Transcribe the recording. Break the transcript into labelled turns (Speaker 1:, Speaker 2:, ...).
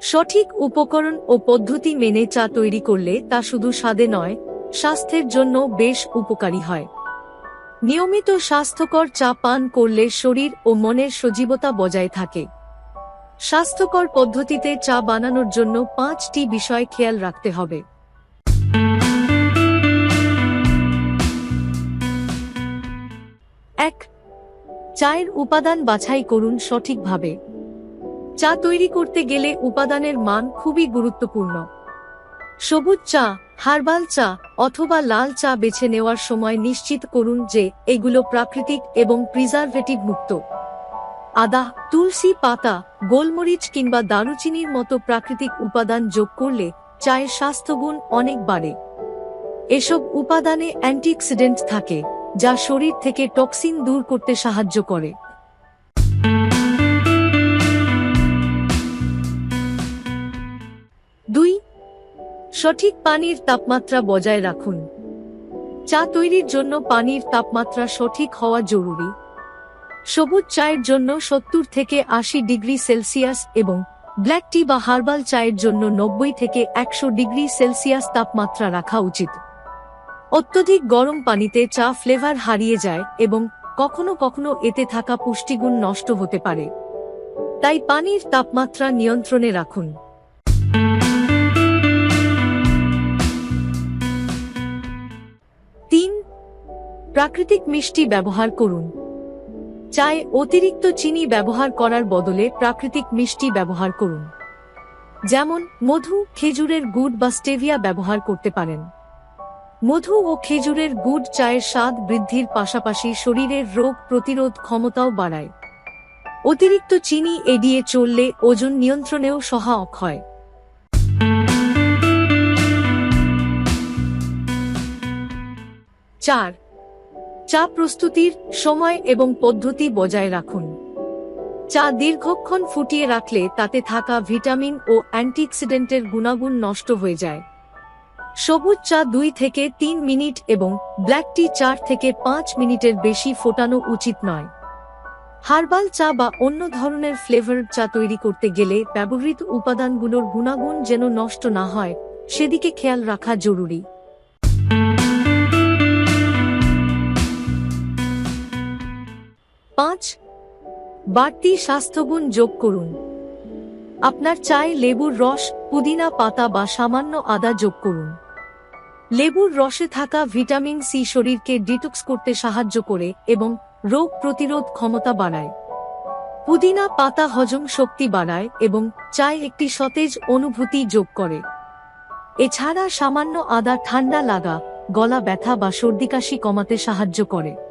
Speaker 1: সঠিক উপকরণ ও পদ্ধতি মেনে চা তৈরি করলে তা শুধু স্বাদে নয়, স্বাস্থ্যের জন্য বেশ উপকারী হয়। নিয়মিত স্বাস্থ্যকর চা পান করলে শরীর ও মনের সজীবতা বজায় থাকে। স্বাস্থ্যকর পদ্ধতিতে চা বানানোর জন্য পাঁচটি বিষয় খেয়াল রাখতে হবে। চায়ের উপাদান বাছাই করুন সঠিকভাবে। চা তৈরি করতে গেলে উপাদানের মান খুবই গুরুত্বপূর্ণ। সবুজ চা, হার্বাল চা অথবা লাল চা বেছে নেওয়ার সময় নিশ্চিত করুন যে এগুলো প্রাকৃতিক এবং প্রিজারভেটিভ মুক্ত। আদা, তুলসী পাতা, গোলমরিচ কিংবা দারুচিনির মতো প্রাকৃতিক উপাদান যোগ করলে চায়ের স্বাস্থ্যগুণ অনেক বাড়ে। এসব উপাদানে অ্যান্টিঅক্সিডেন্ট থাকে। যা শরীর থেকে টক্সিন দূর করতে সাহায্য করে। দুই, সঠিক পানির তাপমাত্রা বজায় রাখুন। চা তৈরির জন্য পানির তাপমাত্রা সঠিক হওয়া জরুরি। সবুজ চায়ের জন্য সত্তর থেকে আশি ডিগ্রি সেলসিয়াস এবং ব্ল্যাক টি বা হার্বাল চায়ের জন্য নব্বই থেকে একশো ডিগ্রি সেলসিয়াস তাপমাত্রা রাখা উচিত। অত্যধিক গরম পানিতে চা ফ্লেভার হারিয়ে যায় এবং কখনো কখনো এতে থাকা পুষ্টিগুণ নষ্ট হতে পারে। তাই পানির তাপমাত্রা নিয়ন্ত্রণে রাখুন। তিন, প্রাকৃতিক মিষ্টি ব্যবহার করুন। চায়ে অতিরিক্ত চিনি ব্যবহার করার বদলে প্রাকৃতিক মিষ্টি ব্যবহার করুন। যেমন মধু, খেজুরের গুড় বা স্টেভিয়া ব্যবহার করতে পারেন। মধু ও খেজুরের গুড় চায়ের স্বাদ বৃদ্ধির পাশাপাশি শরীরের রোগ প্রতিরোধ ক্ষমতাও বাড়ায়। অতিরিক্ত চিনি এড়িয়ে চললে ওজন নিয়ন্ত্রণেও সহায়ক হয়। চার, চা প্রস্তুতির সময় এবং পদ্ধতি বজায় রাখুন। চা দীর্ঘক্ষণ ফুটিয়ে রাখলে তাতে থাকা ভিটামিন ও অ্যান্টিঅক্সিডেন্টের গুণাগুণ নষ্ট হয়ে যায়। সবুজ চা দুই থেকে তিন মিনিট এবং ব্ল্যাক টি চার থেকে পাঁচ মিনিটের বেশি ফোটানো উচিত নয়। হার্বাল চা বা অন্য ধরনের ফ্লেভার চা তৈরি করতে গেলে ব্যবহৃত উপাদানগুলোর গুণাগুণ যেন নষ্ট না হয়, সেদিকে খেয়াল রাখা জরুরি। পাঁচ, বাড়তি স্বাস্থ্যগুণ যোগ করুন। আপনার চায়ে লেবুর রস, পুদিনা পাতা বা সামান্য আদা যোগ করুন। লেবুর রসে থাকা ভিটামিন সি শরীরকে ডিটক্স করতে সাহায্য করে এবং রোগ প্রতিরোধ ক্ষমতা বাড়ায়। পুদিনা পাতা হজম শক্তি বাড়ায় এবং চায় একটি সতেজ অনুভূতি যোগ করে। এছাড়া সামান্য আদা ঠান্ডা লাগা, গলা ব্যথা বা সর্দিকাশি কমাতে সাহায্য করে।